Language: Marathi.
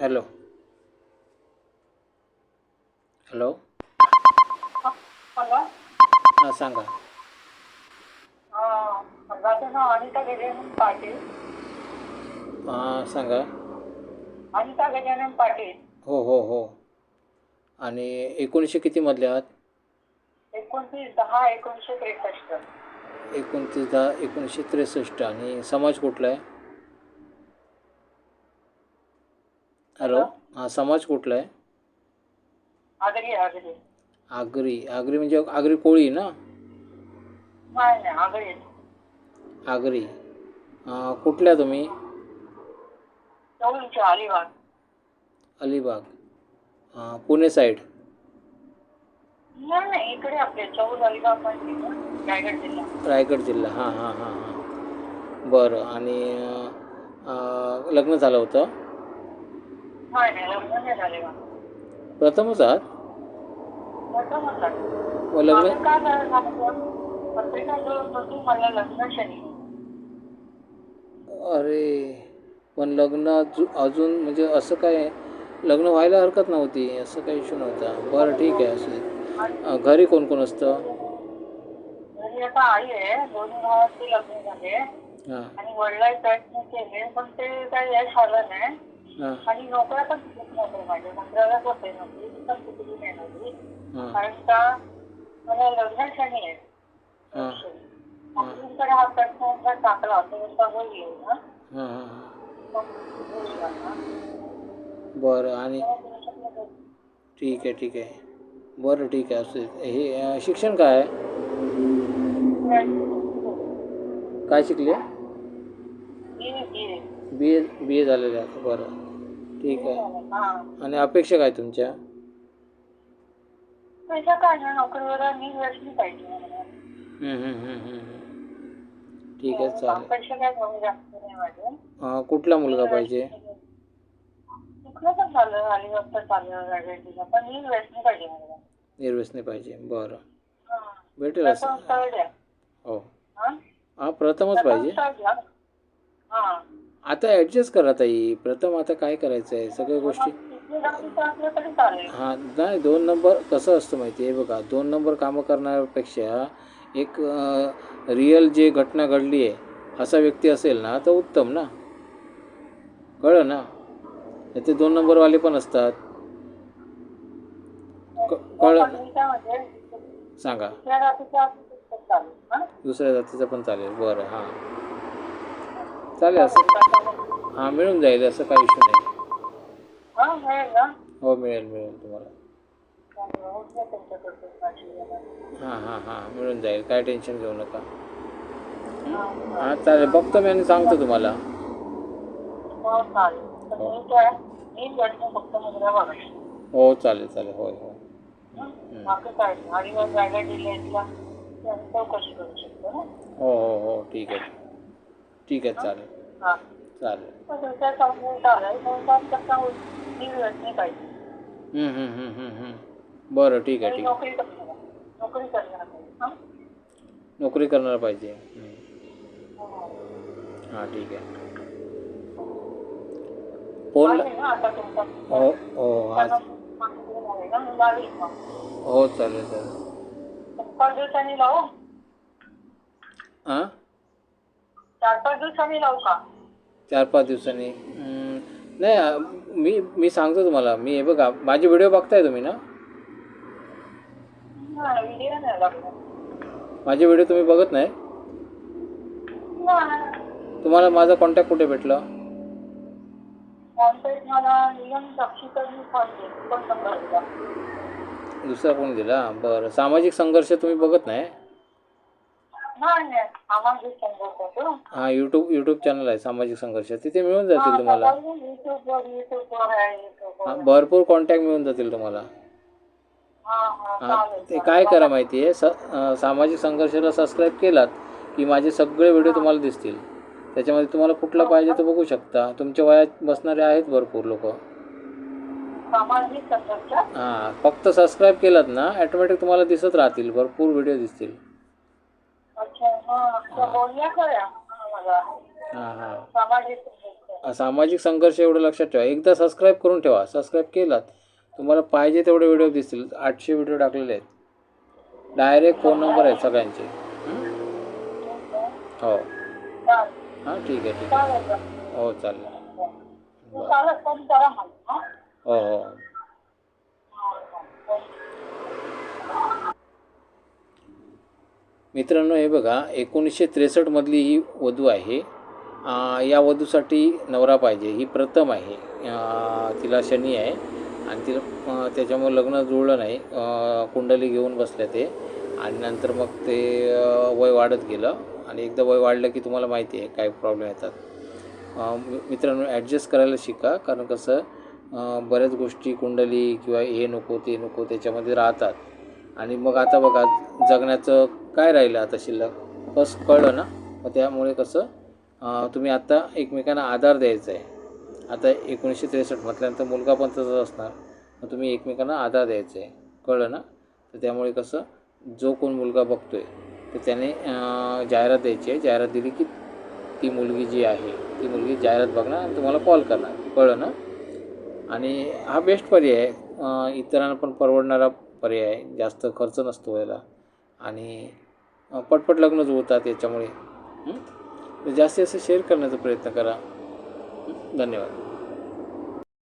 हॅलो. हॅलो. हॅलो. हां सांगा. माझं नाव अनिता गजानन पाटील. हां सांगा. अनिता गजानन पाटील. हो हो हो. आणि एकोणीसशे कितीमधले आहात? एकोणतीस दहा एकोणीसशे त्रेसष्ट. एकोणतीस दहा एकोणीसशे त्रेसष्ट. आणि समाज कुठला आहे? हॅलो. हां समाज कुठला आहे? आगरी आगरी. आगरी. आगरी म्हणजे आगरी कोळी ना? नाही नाही आगरी आगरी. अं, कुठल्या तुम्ही? चौलच्या अलिबाग. अलिबाग. अं, पुणे साईड नाही नाही इकडे आपले चौल अलिबाग रायगड जिल्हा. रायगड जिल्हा. हां हां हां हां. बरं. आणि अं, लग्न झालं होतं नाही नाही लग्न नाही झाले बा प्रथमच आहात? लग्न? अरे पण लग्न अजू अजून म्हणजे असं काय लग्न व्हायला हरकत नव्हती असं काही इश्यू नव्हता. बरं ठीक आहे असं. घरी कोण कोण असतं? आणि वडिलांनी प्रयत्न केले पण ते काही यश आलं नाही. आणि नोकऱ्या पण खूप नव्हत्या माझ्या मंत्रालयात होते नोकरी पण कुठली नाही हाँ। कारण का मला लग्न आहे. हाँ। हा। प्रश्न जर टाकला तर ना? हाँ हाँ हाँ. बरं आणि ठीक आहे ठीक आहे. बरं ठीक आहे. असं हे शिक्षण काय आहे? काय शिकले. बी ए बी ए झालेलं आहे. बरं. ठीक आहे. हा. आणि अपेक्षा काय तुमच्या? पैसा काय ना नोकरीवर मी व्यसनी पाहिजे मला. हम्म, हम्म, हम्म, हम्म, हम्म. ठीक आहे चालेल. पैसे काय कमी जास्त नाही माझे. अं, कुठला मुलगा पाहिजे? कुठलं पण चाललं अलिबागचं चाललं रायगडला पण मी व्यसनी पाहिजे मला. निर्व्यसनी पाहिजे बरं. हा. भेटेल प्रथम असं? स्थळ द्या हो. हा? हां प्रथमच प्रथम पाहिजे? स्थळ द्या हा. आता ॲडजस्ट करा ताई. प्रथम आता काय करायचं आहे सगळ्या गोष्टी. हां नाही दोन नंबर कसं असतं माहिती आहे बघा. दोन नंबर कामं करण्यापेक्षा एक रिअल जे घटना घडली आहे असा व्यक्ती असेल ना तर उत्तम ना? कळलं ना? ते दोन नंबरवाले पण असतात. क- कळलं सांगा? दुसऱ्या जातीचं पण चालेल. बरं हां. चालेल असं? हां मिळून जाईल असं काही इश्यू नाही. हा मिळेल ना. हो मिळेल तुम्हाला. हां हां हां मिळून जाईल काय टेन्शन घेऊ नका. हा. चालेल बघतो मी आणि सांगतो तुम्हाला. हो चालेल. हो चालेल होय हो? ना? हो हो हो ठीक आहे. ठीक आहे चालेल. हा. चालेल. तर तुमच्या समजून चालेल पण काम करता होईल? मी व्यसनी पाहिजे हम्म, हम्म, हम्म, हम्म, हम्म. बरं ठीक आहे मी ठीक आहे. नोकरी करणार नोकरी करणार पाहिजे हा? नोकरी करणार पाहिजे. हम्म. हो. हां ठीक आहे. फोन आहे ना आता तुमचा? हो हो आज. मी लावीन मग. हो चालेल चालेल. पाच दिवसांनी लावू हां चार पाच दिवसांनी लावू का? चार पाच दिवसांनी? हम्म, नाही अ, मी मी सांगतो तुम्हाला. मी हे बघा माझे व्हिडिओ बघताय तुम्ही ना? नाही व्हिडिओ नाही लागला माझे व्हिडिओ तुम्ही बघत नाही? नाही. तुम्हाला माझा कॉन्टॅक्ट कुठे भेटला? कॉन्टॅक्ट मला नियम साक्षीकरणी फोन केली. फोन नंबर दिला? दुसरा कोण दिला? बरं. सामाजिक संघर्ष तुम्ही बघत नाही नाही नाही सामाजिक संघर्ष होतो हां यूट्यूब यूट्यूब चॅनल आहे सामाजिक संघर्ष. तिथे मिळून जातील तुम्हाला. हां भरपूर कॉन्टॅक्ट मिळून जातील तुम्हाला. हा ते काय करा माहिती आहे स अं, सामाजिक संघर्षाला सबस्क्राईब केलात की माझे सगळे व्हिडिओ तुम्हाला दिसतील. त्याच्यामध्ये तुम्हाला कुठला पाहिजे तो बघू शकता. तुमच्या वयात बसणारे आहेत भरपूर लोक. सामाजिक संघर्ष? हां फक्त सबस्क्राईब केलात ना ॲटोमॅटिक तुम्हाला दिसत राहतील भरपूर व्हिडिओ दिसतील. हा. सामाजिक संघर्ष एवढं लक्षात ठेवा. एकदा सबस्क्राईब करून ठेवा. सबस्क्राईब केलात तुम्हाला पाहिजे तेवढे व्हिडिओ दिसतील. आठशे व्हिडिओ टाकलेले आहेत. डायरेक्ट फोन नंबर आहेत सगळ्यांचे. हं? हो. ठीक आहे ठीक आहे. हो चालेल. हा? हो. मित्रांनो हे बघा एकोणीसशे त्रेसष्टमधली ही वधू आहे. या वधूसाठी नवरा पाहिजे ही प्रथम आहे. तिला शनी आहे आणि तिला त्याच्यामुळे लग्न जुळलं नाही. कुंडली घेऊन बसले ते आणि नंतर मग ते वय वाढत गेलं आणि एकदा वय वाढलं की तुम्हाला माहिती आहे काय प्रॉब्लेम येतात. मित्रांनो ॲडजस्ट करायला शिका कारण कसं बऱ्याच गोष्टी कुंडली किंवा हे नको ते नको त्याच्यामध्ये राहतात. आणि मग आता बघा जगण्याचं काय राहिलं आता शिल्लक? बस कळलं ना? मग त्यामुळे कसं तुम्ही आत्ता एकमेकांना आधार द्यायचा आहे आता एकोणीसशे त्रेसष्ट म्हटल्यानंतर मुलगा पण तसंच असणार. मग तुम्ही एकमेकांना आधार द्यायचा आहे कळलं ना? तर त्यामुळे कसं जो कोण मुलगा बघतो आहे तर त्याने जाहिरात द्यायची आहे जाहिरात दिली की ती मुलगी जी आहे ती मुलगी जाहिरात बघणार आणि तुम्हाला कॉल करणार. कळलं ना? आणि हा बेस्ट पर्याय आहे. इतरांना पण परवडणारा पर्याय आहे. जास्त खर्च नसतो याला आणि पटपट लग्न होतात याच्यामुळे जास्तीत जास्त शेअर करण्याचा प्रयत्न करा. धन्यवाद.